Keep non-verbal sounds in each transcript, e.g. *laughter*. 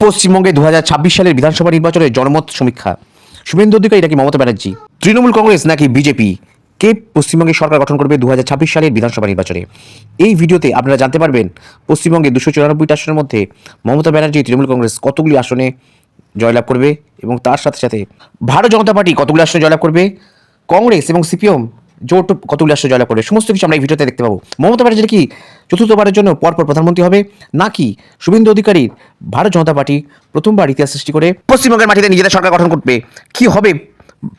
পশ্চিমবঙ্গে দু হাজার ছাব্বিশ সালের বিধানসভা নির্বাচনের জনমত সমীক্ষা। শুভেন্দু অধিকারী নাকি মমতা ব্যানার্জি? তৃণমূল কংগ্রেস নাকি বিজেপি? কে পশ্চিমবঙ্গে সরকার গঠন করবে দু হাজার ছাব্বিশ সালের বিধানসভা নির্বাচনে? এই ভিডিওতে আপনারা জানতে পারবেন পশ্চিমবঙ্গে দুশো চুরানব্বইটা আসনের মধ্যে মমতা ব্যানার্জি তৃণমূল কংগ্রেস কতগুলি আসনে জয়লাভ করবে এবং তার সাথে সাথে ভারত জনতা পার্টি কতগুলি আসনে জয়লাভ করবে? কংগ্রেস এবং সিপিএম জোট কতগুলি আসনে জয়লাভ করবে? সমস্ত কিছু আমরা এই ভিডিওতে দেখতে পাবো। মমতা ব্যানার্জি কি চতুর্থবারের জন্য পরপর প্রধানমন্ত্রী হবে? নাকি শুভেন্দু অধিকারীর ভারত জনতা পার্টি প্রথমবার ইতিহাস সৃষ্টি করে? পশ্চিমবঙ্গের মাটিতে নিজেদের সরকার গঠন করবে। কি হবে?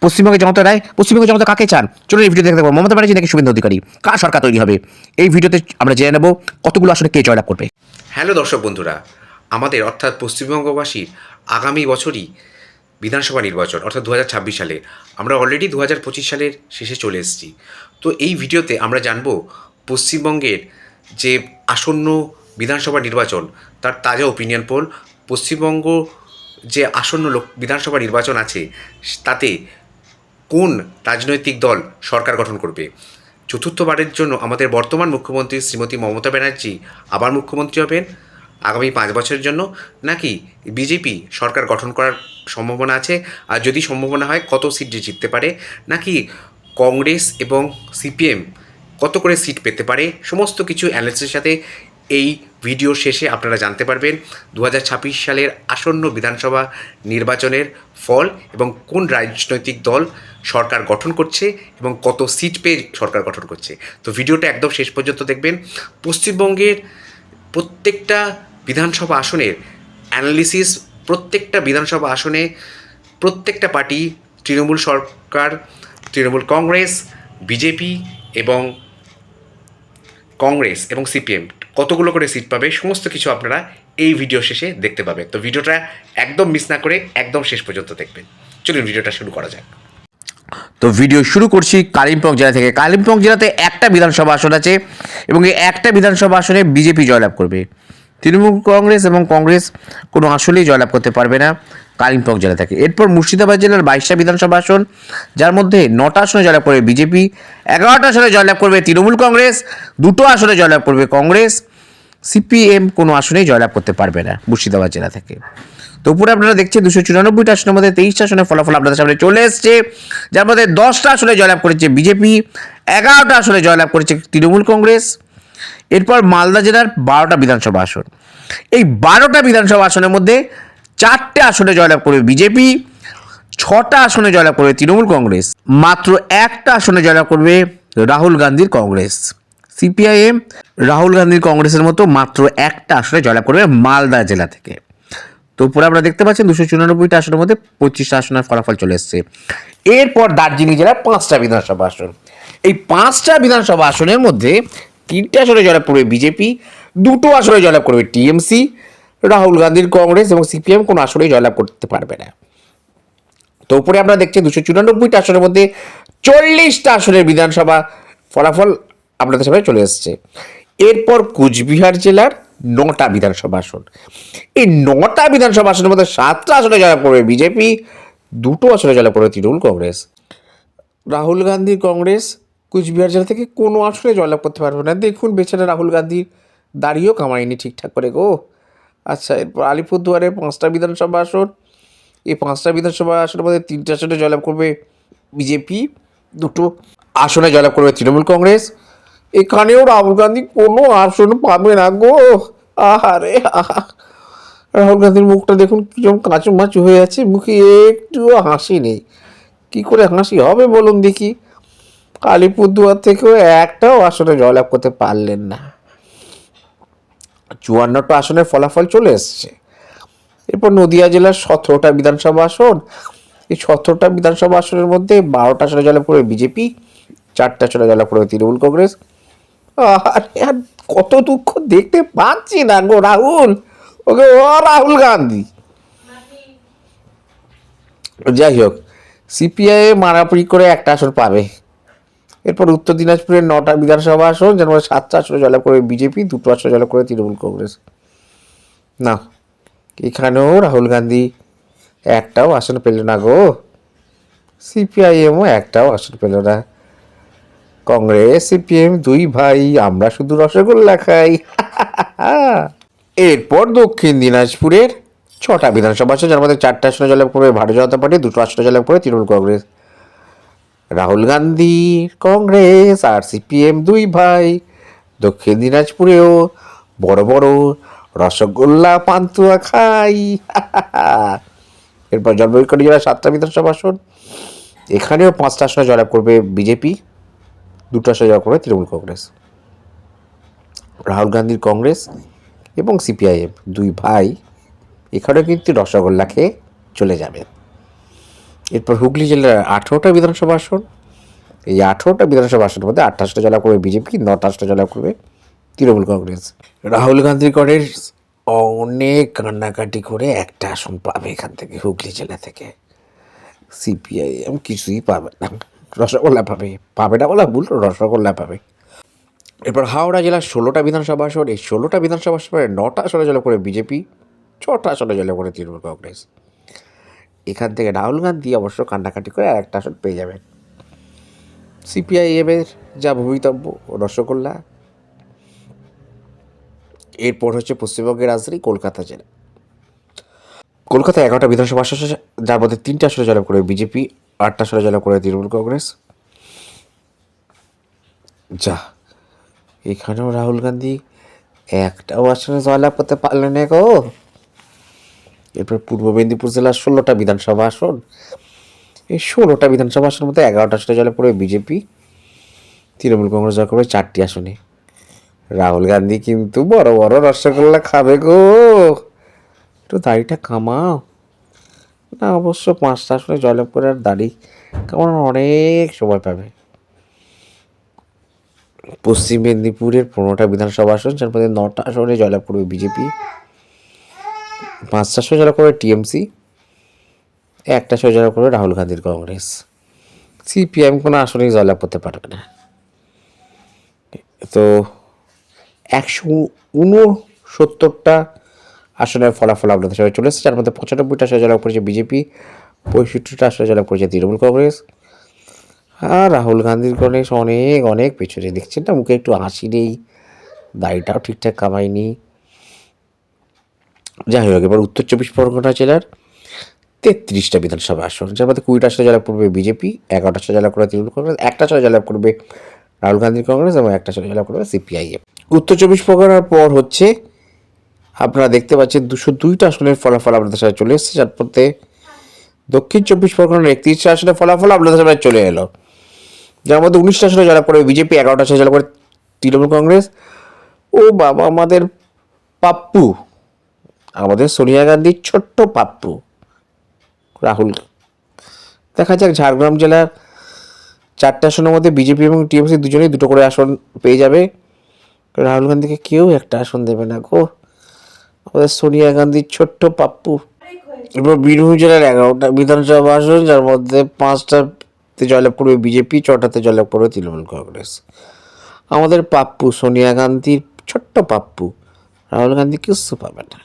পশ্চিমবঙ্গের জনতা রায়? পশ্চিমবঙ্গের জনতা কাকে চান? চলুন এই ভিডিও দেখতে পাবো। মমতা ব্যানার্জি নাকি শুভেন্দু অধিকারী? কার সরকার তৈরি হবে? এই ভিডিওতে আমরা জেনে নেব কতগুলো আসলে কে জয়লাভ করবে। হ্যালো দর্শক বন্ধুরা, আমাদের অর্থাৎ পশ্চিমবঙ্গবাসীর আগামী বছরই বিধানসভা নির্বাচন, অর্থাৎ দু হাজার ছাব্বিশ সালে। আমরা অলরেডি দু হাজার পঁচিশ সালের শেষে চলে এসেছি। তো এই ভিডিওতে আমরা জানব পশ্চিমবঙ্গের যে আসন্ন বিধানসভা নির্বাচন, তার তাজা ওপিনিয়ন পোল পশ্চিমবঙ্গ যে আসন্ন লোক, বিধানসভা নির্বাচন আছে, তাতে কোন রাজনৈতিক দল সরকার গঠন করবে? চতুর্থবারের জন্য আমাদের বর্তমান মুখ্যমন্ত্রী শ্রীমতী মমতা ব্যানার্জি আবার মুখ্যমন্ত্রী হবেন। আগামী পাঁচ বছরের জন্য নাকি বিজেপি সরকার গঠন করার সম্ভাবনা আছে? আর যদি সম্ভাবনা হয়, কত সিট জিততে পারে? নাকি কংগ্রেস এবং সিপিএম কত করে সিট পেতে পারে? সমস্ত কিছু অ্যানালিসিসের সাথে এই ভিডিও শেষে আপনারা জানতে পারবেন দু হাজার ছাব্বিশ সালের আসন্ন বিধানসভা নির্বাচনের ফল এবং কোন রাজনৈতিক দল সরকার গঠন করছে এবং কত সিট পেয়ে সরকার গঠন করছে। তো ভিডিওটা একদম শেষ পর্যন্ত দেখবেন। পশ্চিমবঙ্গের প্রত্যেকটা বিধানসভা আসনের অ্যানালিসিস প্রত্যেকটা বিধানসভা আসনে প্রত্যেকটা পার্টি, তৃণমূল সরকার, তৃণমূল কংগ্রেস, বিজেপি এবং কংগ্রেস এবং সিপিএম, কতগুলো করে সিট পাবে সমস্ত কিছু আপনারা এই ভিডিও শেষে দেখতে পাবেন। তো ভিডিওটা একদম মিস না করে একদম শেষ পর্যন্ত দেখবেন। চলুন ভিডিওটা শুরু করা যাক। তো ভিডিও শুরু করছি কালিম্পং জেলা থেকে। কালিম্পং জেলাতে একটা বিধানসভা আসন আছে এবং এই একটা বিধানসভা আসনে বিজেপি জয়লাভ করবে। তৃণমূল কংগ্রেস এবং কংগ্রেস কোনো আসলেই জয়লাভ করতে পারবে না কালিম্পং জেলা থেকে। এরপর মুর্শিদাবাদ জেলার বাইশটা বিধানসভা আসন, যার মধ্যে নটা আসনে জয়লাভ করবে বিজেপি, এগারোটা আসনে জয়লাভ করবে তৃণমূল কংগ্রেস, দুটো আসনে জয়লাভ করবে কংগ্রেস। সিপিএম কোনো আসনেই জয়লাভ করতে পারবে না মুর্শিদাবাদ জেলা থেকে। তো উপরে আপনারা দেখছেন দুশো চুরানব্বইটা আসনের মধ্যে তেইশটা আসনের ফলাফল আপনাদের সামনে চলে এসছে। যার মধ্যে দশটা আসনে জয়লাভ করেছে বিজেপি, এগারোটা আসনে জয়লাভ করেছে তৃণমূল কংগ্রেস, এরপর মালদা জেলার বারোটা বিধানসভা আসন। এই বারোটা বিধানসভা আসনের মধ্যে চারটে আসনে জয়লাভ করবে বিজেপি, ছটা আসনে জয়লাভ করবে তৃণমূল কংগ্রেস, মাত্র একটা আসনে জয়লাভ করবে রাহুল গান্ধীর কংগ্রেস। সিপিআইএম, রাহুল গান্ধীর কংগ্রেসের মতো মাত্র একটা আসনে জয়লাভ করবে মালদা জেলা থেকে। তো উপরে আমরা দেখতে পাচ্ছেন দুশো চুরানব্বইটা আসনের মধ্যে পঁচিশটা আসনের ফলাফল চলে এসছে। এরপর দার্জিলিং জেলার পাঁচটা বিধানসভা আসন। এই পাঁচটা বিধানসভা আসনের মধ্যে তিনটে আসনে জয়লাভ করবে বিজেপি, দুটো আসনে জয়লাভ করবে টিএমসি, রাহুল গান্ধীর কংগ্রেস এবং সিপিএম কোনো আসনেই জয়লাভ করতে পারবে না। তো উপরে আমরা দেখছি দুশো চুরানব্বইটা আসনের মধ্যে চল্লিশটা আসনের বিধানসভা ফলাফল আপনাদের সামনে চলে এসছে। এরপর কুচবিহার জেলার নটা বিধানসভা আসন। এই নটা বিধানসভা আসনের মধ্যে সাতটা আসনে জয়লাভ করবে বিজেপি, দুটো আসনে জয়লাভ করবে তৃণমূল কংগ্রেস। রাহুল গান্ধীর কংগ্রেস, কুচবিহার জেলা থেকে কোনো আসনে জয়লাভ করতে পারবে না। দেখুন, বেচারা রাহুল গান্ধীর দাড়িও কামায়নি ঠিকঠাক করে, গো। আচ্ছা এরপর আলিপুরদুয়ারে পাঁচটা বিধানসভা আসন। এই পাঁচটা বিধানসভা আসনের মধ্যে তিনটে আসনে জয়লাভ করবে বিজেপি, দুটো আসনে জয়লাভ করবে তৃণমূল কংগ্রেস। এখানেও রাহুল গান্ধী কোনো আসন পাবে না গো। আহারে, আহা। রাহুল গান্ধীর মুখটা দেখুন কীরকম কাঁচু মাচু হয়ে আছে, মুখে একটুও হাসি নেই। কি করে হাসি হবে বলুন দেখি? আলিপুরদুয়ার থেকেও একটাও আসনে জয়লাভ করতে পারলেন না। চুয়ান্নটা আসনের ফলাফল চলে এসছে। এরপর নদিয়া জেলার সতেরোটা বিধানসভা আসন। এই সতেরোটা বিধানসভা আসনের মধ্যে বারোটা আসনে জয়লাভ করবে বিজেপি, চারটা আসনে জয়লাভ করবে তৃণমূল কংগ্রেস আরে কত দুঃখ দেখতে পাচ্ছি না গো রাহুল। ওকে, ও রাহুল গান্ধী। যাই হোক সিপিআই মারামারি করে একটা আসন পাবে। এরপর উত্তর দিনাজপুরের নটা বিধানসভা আসন মধ্যে সাতটা আসনে জয়লাভ করে বিজেপি দুটো আসনে জয়লাভ করে তৃণমূল কংগ্রেস। না, এখানেও রাহুল গান্ধী একটাও আসন পেল না গো। সিপিআইএমও একটাও আসন পেল না। কংগ্রেস, সিপিএম, দুই ভাই, আমরা শুধু রসগোল্লা খাই। *laughs* এরপর দক্ষিণ দিনাজপুরের ছটা বিধানসভা আসন, যার মধ্যে চারটে আসনে জয়লাভ করবে ভারতীয় জনতা পার্টি, দুটো আসনে জয়লাভ করবে তৃণমূল কংগ্রেস। রাহুল গান্ধী কংগ্রেস, আর সিপিএম দুই ভাই। দক্ষিণ দিনাজপুরেও বড় বড় রসগোল্লা, পান্তুয়া খাই। *laughs* এরপর জলপাইগুড়ি জেলার সাতটা বিধানসভা আসন। এখানেও পাঁচটা আসনে জয়লাভ করবে বিজেপি। দুটো জয়লাভ করবে তৃণমূল কংগ্রেস। রাহুল গান্ধীর কংগ্রেস এবং সিপিআইএম, দুই ভাই এখানেও কিন্তু রসগোল্লা খেয়ে চলে যাবে। এরপর হুগলি জেলার আঠেরোটা বিধানসভা আসন, এই আঠেরোটা বিধানসভা আসনের মধ্যে আঠাশটা জয়লাভ করবে বিজেপি নটাশটা জয়লাভ করবে তৃণমূল কংগ্রেস। রাহুল গান্ধীর কংগ্রেস অনেক কান্নাকাটি করে একটা আসন পাবে এখান থেকে, হুগলি জেলা থেকে। সিপিআইএম কিছুই পাবে না। রসগোল্লা পাবে। পাবে না বলা ভুল, রসগোল্লা পাবে। এরপর হাওড়া জেলার ষোলোটা বিধানসভা আসন এই ষোলোটা বিধানসভা আসনে নটা আসনে জয়লাভ করে বিজেপি, ছটা আসনে জয়লাভ করে তৃণমূল কংগ্রেস। এখান থেকে রাহুল গান্ধী অবশ্য কান্নাকাটি করে আর একটা আসন পেয়ে যাবেন। সিপিআইএমের যা ভবিতব্য রসগোল্লা। এরপর হচ্ছে পশ্চিমবঙ্গের রাজধানী কলকাতা জেলা। কলকাতায় এগারোটা বিধানসভা আসন যার মধ্যে তিনটা আসনে জয়লাভ করে বিজেপি, আটটা আসনে জয়লাভ করে তৃণমূল কংগ্রেস। যা, এখানেও রাহুল গান্ধী একটাও আসনে জয়লাভ করতে পারলেন গো। এরপর পূর্ব মেদিনীপুর জেলার ষোলোটা বিধানসভা আসন এই ষোলোটা বিধানসভা আসনের মধ্যে এগারোটা আসনে জয়লাভ করে বিজেপি, তৃণমূল কংগ্রেস জয় করবে চারটি আসনে। রাহুল গান্ধী কিন্তু বড় বড় রসগোল্লা খাবে গো। একটু দাড়িটা কামাও। না, অবশ্য পাঁচটা আসনে জয়লাভ করে আর দাড়ি কামানোর অনেক সময় পাবে। পশ্চিম মেদিনীপুরের পনেরোটা বিধানসভা আসন, যার মধ্যে নটা আসনে জয়লাভ করবে বিজেপি। পাঁচটা আসনে জয়লাভ করবে টিএমসি, একটা আসনে জয়লাভ করবে রাহুল গান্ধীর কংগ্রেস। সিপিএম কোনো আসনেই জয়লাভ করতে পারবে না। তো একশো উনসত্তরটা আসনের ফলাফল আপনাদের সবাই চলে এসেছে। যার মধ্যে পঁচানব্বইটা আসনে জয়লাভ করেছে বিজেপি, পঁয়ষট্টিটা আসনে জয়লাভ করেছে তৃণমূল কংগ্রেস। আর রাহুল গান্ধীর গণেশ অনেক অনেক পেছনে দেখছেন না, মুখে একটু হাসি নেই, দাড়িটাও ঠিকঠাক কামায়নি। যাই হোক, এবার উত্তর চব্বিশ পরগনা জেলার তেত্রিশটা বিধানসভা আসন, যার মধ্যে কুড়িটা আসনে জয়লাভ করবে বিজেপি, এগারোটা আসনে জয়লাভ করবে তৃণমূল কংগ্রেস, একটা আসনে জয়লাভ করবে রাহুল গান্ধীর কংগ্রেস এবং একটা আসনে জয়লাভ করবে সিপিআইএম। উত্তর চব্বিশ পরগনার পর হচ্ছে আপনারা দেখতে পাচ্ছেন দুশো দুইটা আসনের ফলাফল আপনাদের সাথে চলে এসেছে। যার মধ্যে দক্ষিণ চব্বিশ পরগনার একত্রিশটা আসনের ফলাফল আপনাদের সামনে চলে এলো। যার মধ্যে উনিশটা আসনে জয়লাভ করে বিজেপি, এগারোটা আসনে জয়লাভ করে তৃণমূল কংগ্রেস ও বাবা আমাদের পাপ্পু, আমাদের সোনিয়া গান্ধীর ছোট্ট পাপ্পু, রাহুল। দেখা যাক ঝাড়গ্রাম জেলার চারটে আসনের মধ্যে বিজেপি এবং টিএমসি দুজনেই দুটো করে আসন পেয়ে যাবে। রাহুল গান্ধীকে কেউ একটা আসন দেবে না গো। আমাদের সোনিয়া গান্ধীর ছোট্ট পাপ্পু। এবার বীরভূম জেলার এগারোটা বিধানসভা আসন যার মধ্যে পাঁচটাতে জয়লাভ করবে বিজেপি, ছটাতে জয়লাভ করবে তৃণমূল কংগ্রেস। আমাদের পাপ্পু, সোনিয়া গান্ধীর ছোট্ট পাপ্পু, রাহুল গান্ধী কিছু পাবে না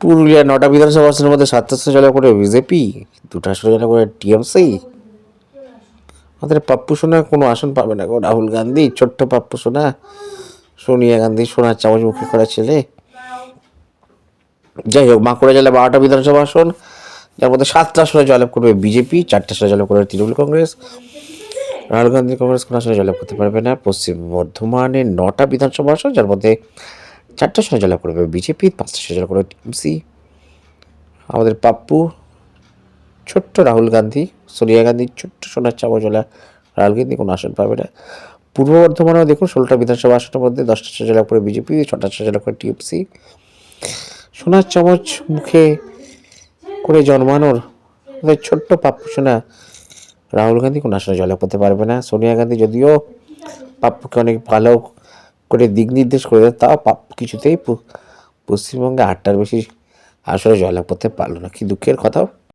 পুরুলিয়া নটা বিধানসভা আসনের মধ্যে আসনে জয়লাভ করবে বিজেপি, দুটো আসনে জয়লাভ করবে টিএমসি। আমাদের পাপ্পু সোনা কোনো আসন পাবে না গো, রাহুল গান্ধী, ছোট্ট পাপ্পু সোনা। সোনিয়া গান্ধী, সোনার চামচ মুখে করা ছেলে। যাই হোক, বাঁকুড়া জেলায় বারোটা বিধানসভা আসন। যার মধ্যে সাতটা আসনে জয়লাভ করবে বিজেপি, চারটা আসনে জয়লাভ করবে তৃণমূল কংগ্রেস। রাহুল গান্ধী কংগ্রেস কোনো আসনে জয়লাভ করতে পারবে না। পশ্চিম বর্ধমানে নটা বিধানসভা আসন, যার মধ্যে চারটা আসনে জয়লাভ করবে বিজেপি, পাঁচটা আসনে জয়লাভ করবে টিএমসি। আমাদের পাপ্পু, ছোট্ট রাহুল গান্ধী, সোনিয়া গান্ধী, ছোট্ট সোনার চামচলা রাহুল গান্ধী কোনো আসন পাবে না। পূর্ব বর্ধমানেও দেখুন ষোলোটা বিধানসভা আসনের মধ্যে দশটা জয়লাভ করে বিজেপি, ছটা জয়লাভ করে টিএমসি। সোনার চামচ মুখে করে জন্মানোর ছোট্ট পাপ্পু সোনা রাহুল গান্ধী কোনো আসনে জয়লাভ করতে পারবে না। সোনিয়া গান্ধী যদিও পাপ্পুকে অনেক ভালো করে দিক নির্দেশ করে দেয়, তাও পাপ্পু কিছুতেই পশ্চিমবঙ্গে আটটার বেশি আসলে জয়লাভ করতে পারল না। কি দুঃখের কথা